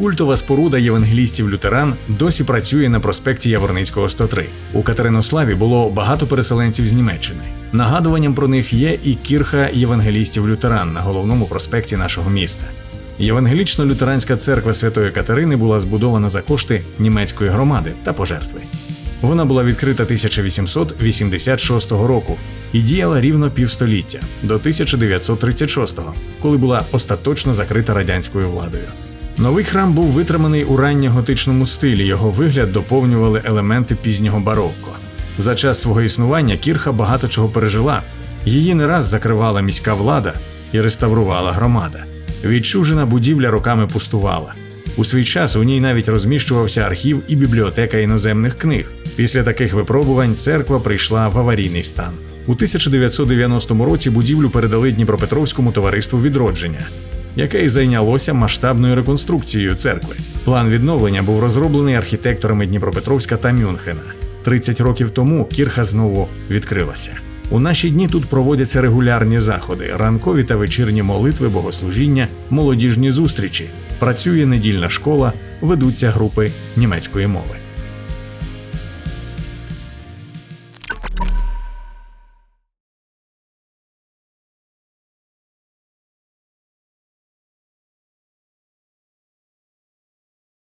Культова споруда євангелістів лютеран досі працює на проспекті Яворницького 103. У Катеринославі було багато переселенців з Німеччини. Нагадуванням про них є і кірха євангелістів лютеран на головному проспекті нашого міста. Євангелічно-лютеранська церква Святої Катерини була збудована за кошти німецької громади та пожертви. Вона була відкрита 1886 року і діяла рівно півстоліття до 1936-го, коли була остаточно закрита радянською владою. Новий храм був витриманий у ранньоготичному стилі. Його вигляд доповнювали елементи пізнього барокко. За час свого існування кірха багато чого пережила. Її не раз закривала міська влада і реставрувала громада. Відчужена будівля роками пустувала. У свій час у ній навіть розміщувався архів і бібліотека іноземних книг. Після таких випробувань церква прийшла в аварійний стан. У 1990 році будівлю передали Дніпропетровському товариству відродження, яке й зайнялося масштабною реконструкцією церкви. План відновлення був розроблений архітекторами Дніпропетровська та Мюнхена. 30 років тому кірха знову відкрилася. У наші дні тут проводяться регулярні заходи, ранкові та вечірні молитви, богослужіння, молодіжні зустрічі. Працює недільна школа, ведуться групи німецької мови.